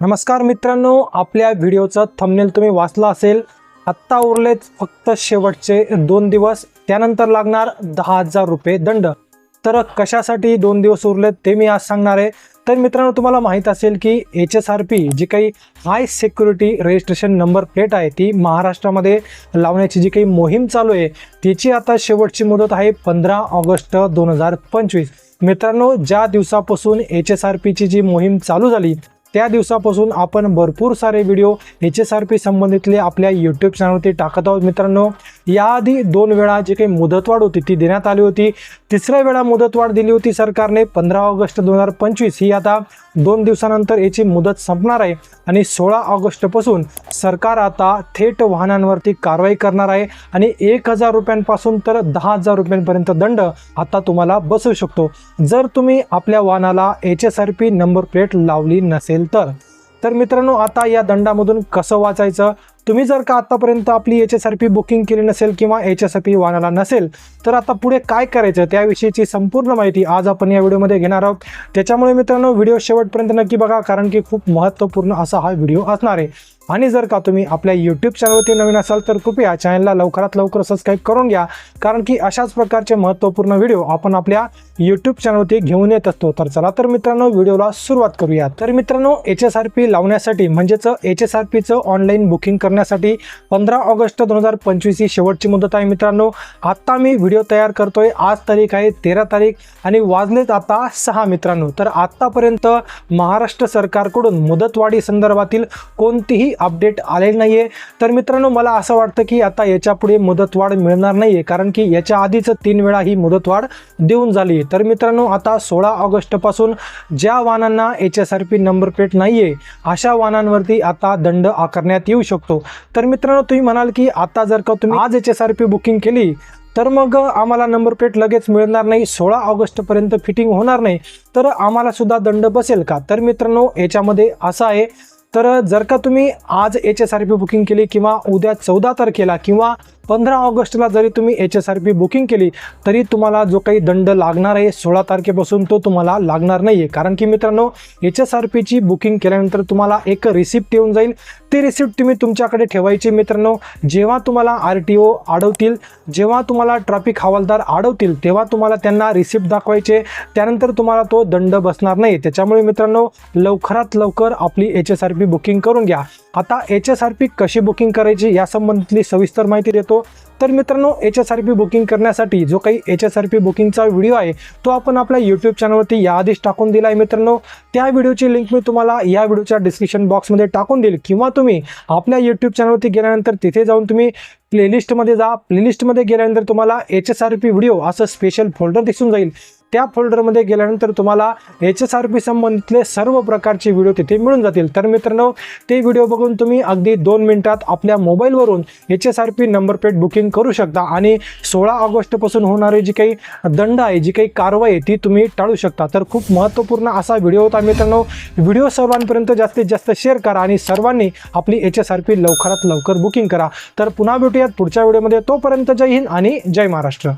नमस्कार मित्रांनो आपल्या व्हिडिओचं थंबनेल तुम्ही वाचला असेल आत्ता उरलेच फक्त शेवटचे दोन दिवस त्यानंतर लागणार दहा हजार रुपये दंड. तर कशासाठी दोन दिवस उरलेत ते मी आज सांगणार आहे. तर मित्रांनो तुम्हाला माहीत असेल की एच एस आर पी जी काही high security registration number plate आहे ती महाराष्ट्रामध्ये लावण्याची जी काही मोहीम चालू आहे तिची आता शेवटची मुदत आहे पंधरा ऑगस्ट दोन हजार पंचवीस. मित्रांनो ज्या दिवसापासून एच एस आर पीची जी मोहीम चालू झाली त्या दिवसापासून आपण भरपूर सारे video H S R P संबंधितले आपल्या यूट्यूब चॅनलवरती टाकत आहोत मित्रांनो. याआधी दोन वेळा जी काही मुदतवाढ होती ती देण्यात आली होती. तिसऱ्या वेळा मुदतवाढ दिली होती सरकारने पंधरा ऑगस्ट दोन हजार पंचवीस. ही आता दोन दिवसानंतर याची मुदत संपणार आहे आणि सोळा ऑगस्टपासून सरकार आता थेट वाहनांवरती कारवाई करणार आहे आणि एक हजार रुपयांपासून तर दहा हजार रुपयांपर्यंत दंड आता तुम्हाला बसू शकतो. जर तुम्ही आपल्या वाहनाला H S R P number plate लावली नसेल तर. तर मित्रांनो आता या दंडामधून कसं वाचायचं? तुम्ही जर का आतापर्यंत आपली H S R P booking केली नसेल किंवा एच एस आर पी वाहनाला नसेल तर आता पुढे काय करायचं त्याविषयीची संपूर्ण माहिती आज आपण या व्हिडिओमध्ये घेणार आहोत. त्याच्यामुळे मित्रांनो व्हिडिओ शेवटपर्यंत नक्की बघा कारण की खूप महत्त्वपूर्ण असा हा व्हिडिओ असणार आहे. आणि जर का तुम्ही आपल्या यूट्यूब चॅनलवरती नवीन असाल तर कृपया चॅनलला लवकरात लवकर सबस्क्राईब करून घ्या. कारण की अशाच प्रकारचे महत्त्वपूर्ण व्हिडिओ आपण आपल्या यूट्यूब चॅनलवरती घेऊन येत असतो. तर चला तर मित्रांनो व्हिडिओला सुरुवात करूया. तर मित्रांनो एच एस आर पी लावण्यासाठी म्हणजेच एच एस आर पीचं ऑनलाईन बुकिंग करणं करण्यासाठी पंधरा ऑगस्ट दोन हजार पंचवीस ही शेवटची मुदत आहे मित्रांनो. आत्ता मी व्हिडिओ तयार करतोय. आज तारीख आहे तेरा तारीख आणि वाजलेत आता सहा मित्रांनो. तर आत्तापर्यंत महाराष्ट्र सरकारकडून मुदतवाढी संदर्भातील कोणतीही अपडेट आलेली नाही आहे तर मित्रांनो मला असं वाटतं की आता याच्यापुढे मुदतवाढ मिळणार नाही आहे कारण की याच्या आधीच तीन वेळा ही मुदतवाढ देऊन झाली. तर मित्रांनो आता सोळा ऑगस्टपासून ज्या वाहनांना H S R P number plate नाही आहे अशा वाहनांवरती आता दंड आकारण्यात येऊ शकतो. तर मित्रांनो तुम्ही म्हणाल की आता जर का तुम्ही आज H S R P booking केली तर मग आम्हाला नंबर प्लेट लगेच मिळणार नाही. सोळा ऑगस्टपर्यंत फिटिंग होणार नाही. तर आम्हाला सुद्धा दंड बसेल का? तर मित्रांनो याच्यामध्ये असं आहे. तर जर का तुम्ही आज H S R P booking केली किंवा उद्या चौदा तारखेला किंवा पंधरा ऑगस्टला जरी तुम्ही H S R P booking केली तरी तुम्हाला जो काही दंड लागणार आहे सोळा तारखेपासून तो तुम्हाला लागणार नाही आहे कारण की मित्रांनो एच एस आर पीची बुकिंग केल्यानंतर तुम्हाला एक रिसिप्ट येऊन जाईल. ती रिसिप्ट तुम्ही तुमच्याकडे ठेवायची मित्रांनो. जेव्हा तुम्हाला आर टी ओ अडवतील जेव्हा तुम्हाला ट्रॅफिक हवालदार अडवतील तेव्हा तुम्हाला त्यांना रिसिप्ट दाखवायचे. त्यानंतर तुम्हाला तो दंड बसणार नाही त्याच्यामुळे मित्रांनो लवकरात लवकर आपली H S R P booking करून घ्या. आता एच एस आर पी कशी बुकिंग करायची या संबंधितली सविस्तर माहिती देतो. तर मित्रांनो H S R P booking करण्यासाठी जो काही एच एस आर पी बुकिंगचा व्हिडिओ आहे तो आपण आपल्या यूट्यूब चॅनलवरती याआधीच टाकून दिला आहे मित्रांनो. त्या व्हिडिओची लिंक मी तुम्हाला या व्हिडिओच्या डिस्क्रिप्शन बॉक्समध्ये टाकून देईल. किंवा तुम्ही आपल्या यूट्यूब चॅनलवरती गेल्यानंतर तिथे जाऊन तुम्ही प्लेलिस्टमध्ये जा. प्लेलिस्टमध्ये गेल्यानंतर तुम्हाला H S R P video असं स्पेशल फोल्डर दिसून जाईल. त्या फोल्डरमध्ये गेल्यानंतर तुम्हाला एच एस आर पी संबंधितले सर्व प्रकारचे व्हिडिओ तिथे मिळून जातील. तर मित्रांनो ते व्हिडिओ बघून तुम्ही अगदी दोन मिनिटात आपल्या मोबाईलवरून H S R P number plate booking करू शकता आणि सोळा ऑगस्टपासून होणारी जी काही दंड आहे जी काही कारवाई आहे ती तुम्ही टाळू शकता. तर खूप महत्त्वपूर्ण असा व्हिडिओ होता मित्रांनो. व्हिडिओ सर्वांपर्यंत जास्तीत जास्त शेअर करा आणि सर्वांनी आपली एच एस आर पी लवकरात लवकर बुकिंग करा. तर पुन्हा भेटूयात पुढच्या व्हिडिओमध्ये तोपर्यंत जय हिंद आणि जय महाराष्ट्र.